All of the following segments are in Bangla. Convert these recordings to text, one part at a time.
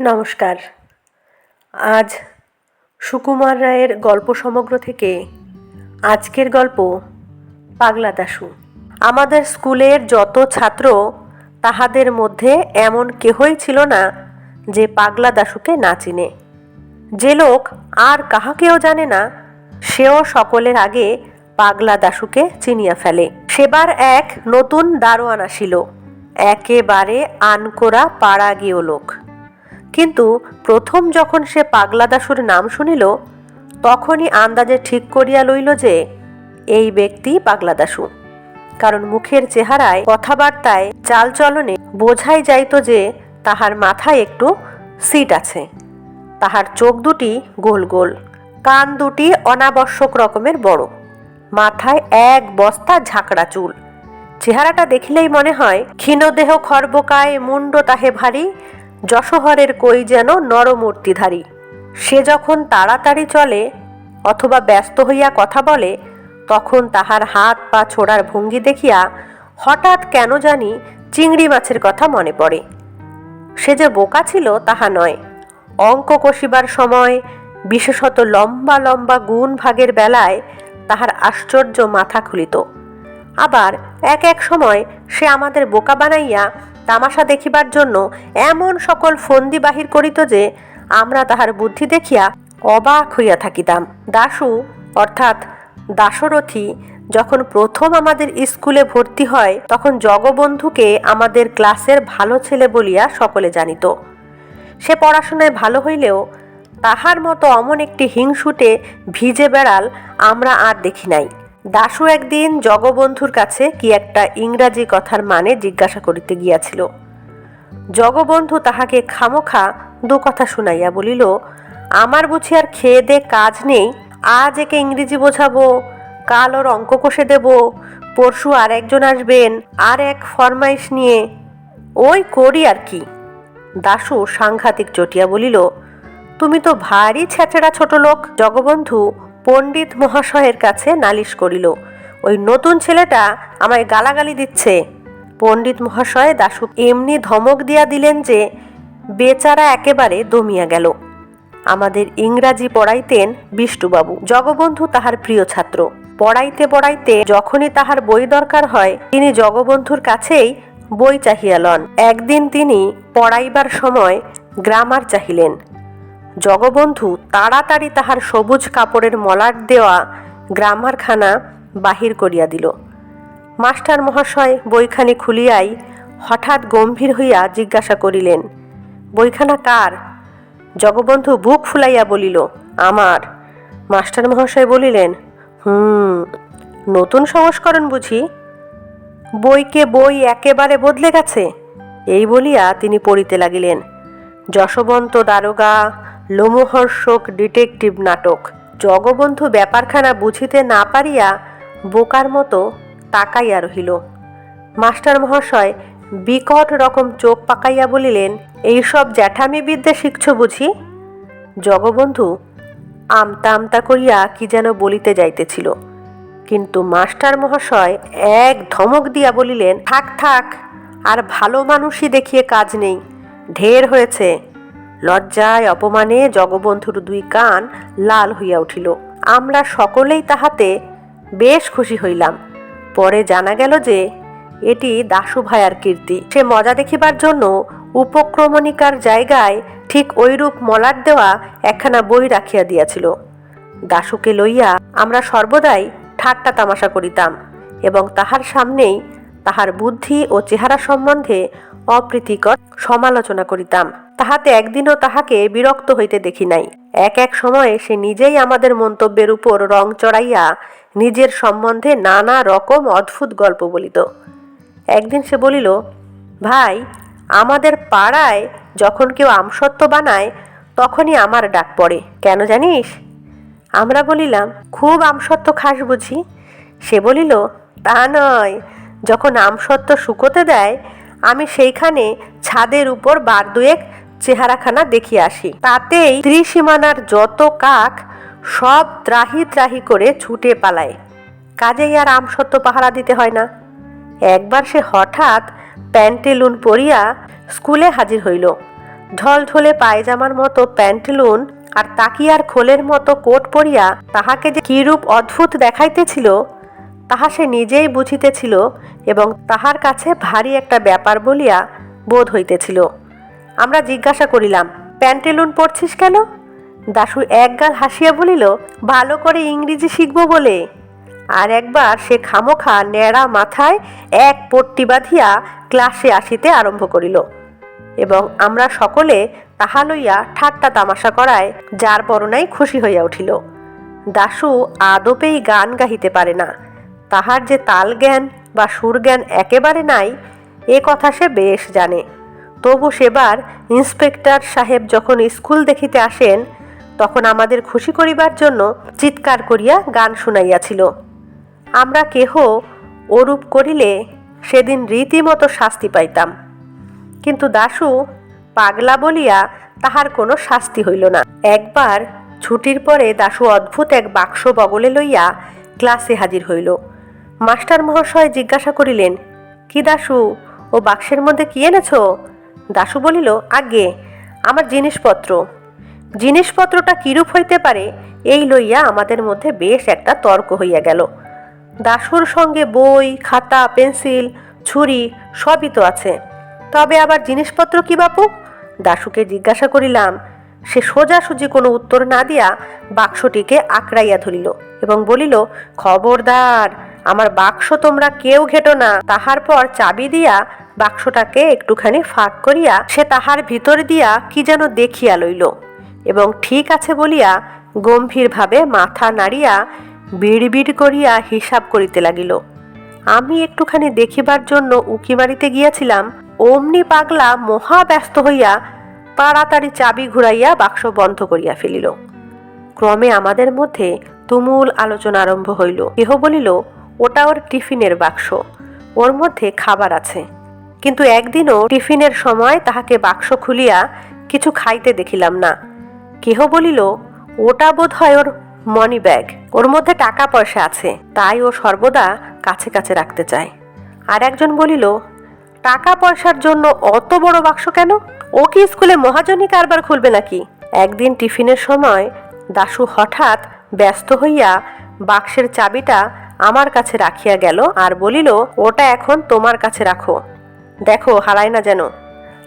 নমস্কার। আজ সুকুমার রায়ের গল্প সমগ্র থেকে আজকের গল্প পাগলা দাশু। আমাদের স্কুলের যত ছাত্র, তাহাদের মধ্যে এমন কেহই ছিল না যে পাগলা দাশুকে না চিনে। যে লোক আর কাহাকেও জানে না, সেও সকলের আগে পাগলা দাশুকে চিনিয়া ফেলে। সেবার এক নতুন দারোয়ান আসিল। একেবারে আনকোরা পাড়া গিয়ে লোক কিন্তু প্রথম যখন সে পাগলা দাশুর নাম শুনিল, তখনই আন্দাজে ঠিক করিয়া লইল যে, এই ব্যক্তি পাগলা দাসু কারণ মুখের চেহারায় কথাবার্তায় চালচলনে বোঝাই যাইত যে, তাহার মাথায় একটু সিট আছে। তাহার চোখ দুটি গোল গোল, কান দুটি অনাবশ্যক রকমের বড়, মাথায় এক বস্তা ঝাঁকড়া চুল। চেহারাটা দেখিলেই মনে হয় ক্ষীণদেহ খর্বকায় মুন্ড তাহে ভারী যশোহরের কই যেন নরমূর্তিধারী। সে যখন তাড়াতাড়ি চলে অথবা ব্যস্ত হইয়া কথা বলে, তখন তাহার হাত পা ছোড়ার ভঙ্গি দেখিয়া হঠাৎ কেন জানি চিংড়ি মাছের কথা মনে পড়ে। সে যে বোকা ছিল তাহা নয়। অঙ্ক কষিবার সময়, বিশেষত লম্বা লম্বা গুণ ভাগের বেলায় তাহার আশ্চর্য মাথা খুলিত। আবার এক এক সময় সে আমাদের বোকা বানাইয়া তামাশা দেখিবার জন্য এমন সকল ফন্দি বাহির করিত যে, আমরা তাহার বুদ্ধি দেখিয়া অবাক হইয়া থাকিতাম। দাশু অর্থাৎ দাশরথী যখন প্রথম আমাদের স্কুলে ভর্তি হয়, তখন জগবন্ধুকে আমাদের ক্লাসের ভালো ছেলে বলিয়া সকলে জানিত। সে পড়াশোনায় ভালো হইলেও তাহার মতো অমন একটি হিংসুটে ভিজে বেড়াল আমরা আর দেখি নাই। দাশু একদিন জগবন্ধুর কাছে কি একটা ইংরাজি কথার মানে জিজ্ঞাসা করিতে গিয়াছিল। জগবন্ধু তাহাকে খামোখা দু কথা শুনাইয়া বলিল, আমার বুঝি আর খেয়ে দে কাজ নেই, আজ একে ইংরেজি বোঝাবো, কাল ওর অঙ্ক কষে দেব, পরশু আর একজন আসবেন, আর এক ফরমাইশ নিয়ে। ওই করি আর কি। দাশু সাংঘাতিক চটিয়া বলিল, তুমি তো ভারী ছেঁচড়া ছোট লোক, জগবন্ধু পণ্ডিত মহাশয়ের কাছে নালিশ করিল, ওই নতুন ছেলেটা আমায় গালাগালি দিচ্ছে। পণ্ডিত মহাশয় দাশু এমনি ধমক দিয়া দিলেন যে, বেচারা একেবারে দমিয়া গেল। আমাদের ইংরাজি পড়াইতেন বিষ্টুবাবু জগবন্ধু তাহার প্রিয় ছাত্র। পড়াইতে পড়াইতে যখনই তাহার বই দরকার হয়, তিনি জগবন্ধুর কাছেই বই চাহিয়া লন। একদিন তিনি পড়াইবার সময় গ্রামার চাহিলেন। জগবন্ধু তাড়াতাড়ি তাহার সবুজ কাপড়ের মলাট দেওয়া গ্রামারখানা বাহির করিয়া দিল। মাস্টার মহাশয় বইখানি খুলিয়াই হঠাৎ গম্ভীর হইয়া জিজ্ঞাসা করিলেন, বইখানা কার? জগবন্ধু বুক ফুলাইয়া বলিল, আমার। মাস্টার মহাশয় বলিলেন, হুম, নতুন সংস্করণ বুঝি? বইকে বই একেবারে বদলে গেছে? এই বলিয়া তিনি পড়িতে লাগিলেন, যশবন্ত দারোগা লোমহর্ষক ডিটেকটিভ নাটক। জগবন্ধু ব্যাপারখানা বুঝিতে না পারিয়া বোকার মতো তাকাইয়া রহিল। মাস্টার মহাশয় বিকট রকম চোখ পাকাইয়া বলিলেন, এইসব জ্যাঠামি বিদ্যে শিখছ বুঝি? জগবন্ধু আমতা আমতা করিয়া কি যেন বলিতে যাইতেছিল। কিন্তু মাস্টার মহাশয় এক ধমক দিয়া বলিলেন, থাক থাক, আর ভালো মানুষই দেখিয়ে কাজ নেই। ঢের হয়েছে। লজ্জায় অপমানে জগবন্ধুর দুই কান লাল হইয়া উঠিল। আমরা সকলেই তাহাতে বেশ খুশি হইলাম। পরে জানা গেল যে, এটি দাশু ভায়ার কীর্তি। সে মজা দেখিবার জন্য উপক্রমণিকার জায়গায় ঠিক ঐরূপ মলাট দেওয়া একখানা বই রাখিয়া দিয়াছিল। দাশুকে লইয়া আমরা সর্বদাই ঠাট্টা তামাশা করিতাম এবং তাহার সামনেই তাহার বুদ্ধি ও চেহারা সম্বন্ধে অপ্রীতিকর সমালোচনা করিতাম। তাহাতে একদিনও তাহাকে বিরক্ত হইতে দেখি নাই। এক এক সময়ে সে নিজেই আমাদের মন্তব্যের উপর রং চড়াইয়া নিজের সম্বন্ধে নানা রকম অদ্ভুত গল্প বলিত। একদিন সে বলিল, ভাই, আমাদের পাড়ায় যখন কেউ আমসত্ব বানায়, তখনই আমার ডাক পড়ে, কেন জানিস? আমরা বলিলাম, খুব আমসত্ব খাস বুঝি। সে বলিল, তা নয়, যখন আমসত্ব শুকোতে দেয়, আমি সেইখানে ছাদের উপর বার দুয়েক চেহারাখানা দেখিয়ে আসি। তাতেই ত্রিসীমানার যত কাক সব ত্রাহি ত্রাহি করে ছুটে পালায়। কাজেই আর আমসত্ব পাহারা দিতে হয় না। একবার সে হঠাৎ প্যান্টেলুন পরিয়া স্কুলে হাজির হইল। ঢলঢলে পায়জামার মতো প্যান্টেলুন আর তাকিয়ার খোলের মতো কোট পরিয়া তাহাকে যে কিরূপ অদ্ভুত দেখাইতেছিল, তাহা সে নিজেই বুঝিতেছিল এবং তাহার কাছে ভারী একটা ব্যাপার বলিয়া বোধ হইতেছিল। আমরা জিজ্ঞাসা করিলাম, প্যান্টেলুন পরছিস কেন? দাশু একগাল হাসিয়া বলিল, ভালো করে ইংরেজি শিখব বলে। আর একবার সে খামোখা ন্যাড়া মাথায় এক পট্টি বাঁধিয়া ক্লাসে আসিতে আরম্ভ করিল। এবং আমরা সকলে তাহা লইয়া ঠাট্টা তামাশা করায় যার বরণাই খুশি হইয়া উঠিল। দাশু আদপেই গান গাহিতে পারে না। তাহার যে তাল জ্ঞান বা সুর জ্ঞান একেবারে নাই, এ কথা সে বেশ জানে। তবু সেবার ইন্সপেক্টর সাহেব যখন স্কুল দেখিতে আসেন, তখন আমাদের খুশি করিবার জন্য চিৎকার করিয়া গান শুনাইয়াছিল। আমরা কেহ ওরূপ করিলে সেদিন রীতিমতো শাস্তি পাইতাম। কিন্তু দাশু পাগলা বলিয়া তাহার কোনো শাস্তি হইল না। একবার ছুটির পরে দাশু অদ্ভুত এক বাক্স বগলে লইয়া ক্লাসে হাজির হইল। মাস্টার মহাশয় জিজ্ঞাসা করিলেন, কি দাশু ও বাক্সের মধ্যে কি এনেছ? দাশু বলিল আগে আমার জিনিসপত্র। জিনিসপত্রটা কিরূপ হইতে পারে, এই লইয়া আমাদের মধ্যে বেশ একটা তর্ক হইয়া গেল। দাশুর সঙ্গে বই, খাতা, পেন্সিল, ছুরি সবই তো আছে। তবে আবার জিনিসপত্র কি বাপু? দাশুকে জিজ্ঞাসা করিলাম। সে সোজাসুজি কোনো উত্তর না দিয়া বাক্সটিকে আঁকড়াইয়া ধরিল এবং বলিল, খবরদার, আমার বাক্স তোমরা কেউ ঘেটো না। তাহার পর চাবি দিয়া বাক্সটাকে একটুখানি ফাঁক করিয়া সে তাহার ভিতর দিয়া কি যেন দেখিয়া লইল এবং ঠিক আছে বলিয়া গম্ভীরভাবে মাথা নাড়িয়া বিড়বিড় করিয়া হিসাব করিতে লাগিল। আমি একটুখানি দেখিবার জন্য উকি মারিতে গিয়াছিলাম, অমনি পাগলা মহা ব্যস্ত হইয়া তাড়াতাড়ি চাবি ঘুরাইয়া বাক্স বন্ধ করিয়া ফেলিল। ক্রমে আমাদের মধ্যে তুমুল আলোচনা আরম্ভ হইল। কেহ বলিল, ওটা ওর টিফিনের বাক্স। ওর মধ্যে খাবার আছে। কিন্তু একদিনও টিফিনের সময় তাহাকে বাক্স খুলিয়া কিছু খাইতে দেখিলাম না। কেহ বলিল, ওটা বোধ হয় ওর মনি ব্যাগ ওর মধ্যে টাকা পয়সা আছে, তাই ও সর্বদা কাছে কাছে রাখতে চায়। আর একজন বলিল টাকা পয়সার জন্য অত বড় বাক্স কেন? ও কি স্কুলে মহাজনী কারবার খুলবে নাকি? একদিন টিফিনের সময় দাশু হঠাৎ ব্যস্ত হইয়া বাক্সের চাবিটা আমার কাছে রাখিয়া গেল আর বলিল, ওটা এখন তোমার কাছে রাখো। দেখো হারায় না যেন।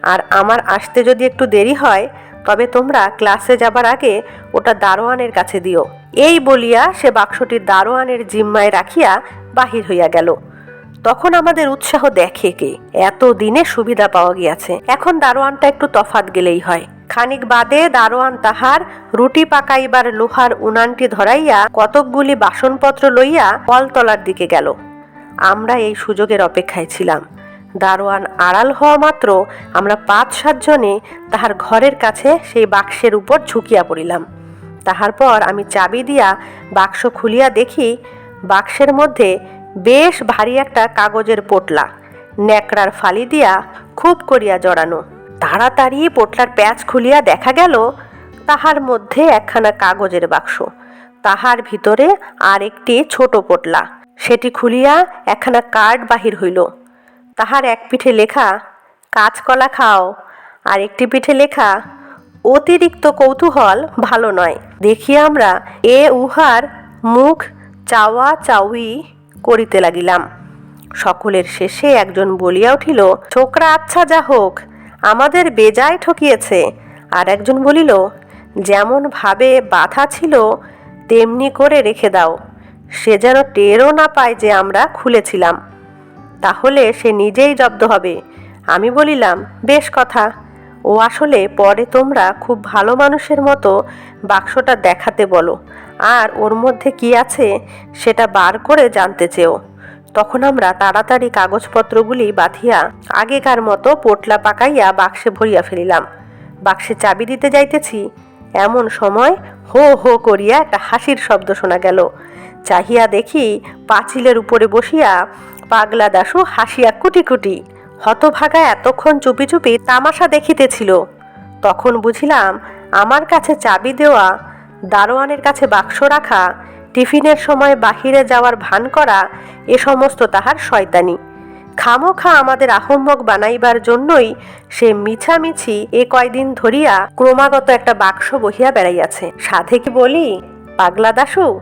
আর আমার আসতে যদি একটু দেরি হয়, তবে তোমরা ক্লাসে যাবার আগে ওটা দারোয়ানের কাছে দিও। এই বলিয়া সে বাক্সটি দারোয়ানের জিম্মায় রাখিয়া বাহির হইয়া গেল। তখন আমাদের উৎসাহ দেখে কে? এত দিনে সুবিধা পাওয়া গিয়াছে। এখন দারোয়ানটা একটু তফাত গেলেই হয়। খানিক বাদে দারোয়ান তাহার রুটি পাকাইবার লোহার উনানটি ধরাইয়া কতকগুলি বাসনপত্র লইয়া কলতলার দিকে গেল। আমরা এই সুযোগের অপেক্ষায় ছিলাম। দারোয়ান আড়াল হওয়া মাত্র আমরা পাঁচ সাতজনে তাহার ঘরের কাছে সেই বাক্সের উপর ঝুঁকিয়া পড়িলাম। তাহার পর আমি চাবি দিয়া বাক্স খুলিয়া দেখি বাক্সের মধ্যে বেশ ভারী একটা কাগজের পোটলা, ন্যাকড়ার ফালি দিয়া খুব করিয়া জড়ানো। তাড়াতাড়ি পোটলার প্যাচ খুলিয়া দেখা গেল তাহার মধ্যে একখানা কাগজের বাক্স। তাহার ভিতরে আর একটি ছোট পোটলা, সেটি খুলিয়া একখানা কার্ড বাহির হইল। তাহার এক পিঠে লেখা, কাঁচকলা খাও। আর একটি পিঠে লেখা, অতিরিক্ত কৌতূহল ভালো নয়। দেখি আমরা এ উহার মুখ চাওয়া চাউই করিতে লাগিলাম। সকলের শেষে একজন বলিয়া উঠিল, ছোকরা আচ্ছা যা হোক, আমাদের বেজায় ঠকিয়েছে। আর একজন বলিল, যেমন ভাবে বাধা ছিল, তেমনি করে রেখে দাও। সে যেন টেরও না পায় যে আমরা খুলেছিলাম। তাহলে সে নিজেই জব্দ হবে। আমি বলিলাম, বেশ কথা। ও আসলে পরে তোমরা খুব ভালো মানুষের মতো বাক্সটা দেখাতে বলো। আর ওর মধ্যে কি আছে সেটা বার করে জানতে চেও। তখন আমরা তাড়াতাড়ি কাগজপত্রগুলি বাঁধিয়া আগেকার মতো পোটলা পাকাইয়া বাক্সে ভরিয়া ফেলিলাম। বাক্সে চাবি দিতে যাইতেছি। এমন সময় হো হো করিয়া একটা হাসির শব্দ শোনা গেল। চাহিয়া দেখি পাঁচিলের উপরে বসিয়া পাগলা দাশু হাসিয়া কুটি কুটি। হতভাগা এতক্ষণ চুপি চুপি তামাশা দেখিতেছিল। তখন বুঝিলাম, আমার কাছে চাবি দেওয়া, দারোয়ানের কাছে বাক্স রাখা, টিফিনের সময় বাহিরে যাওয়ার ভান করা, এ সমস্ত তাহার শয়তানি। খামোখা আমাদের আহম্মক বানাইবার জন্যই সে মিছামিছি এ কয়দিন ধরিয়া ক্রমাগত একটা বাক্স বহিয়া বেড়াইয়াছে। সাধে কি বলি, পাগলা দাশু?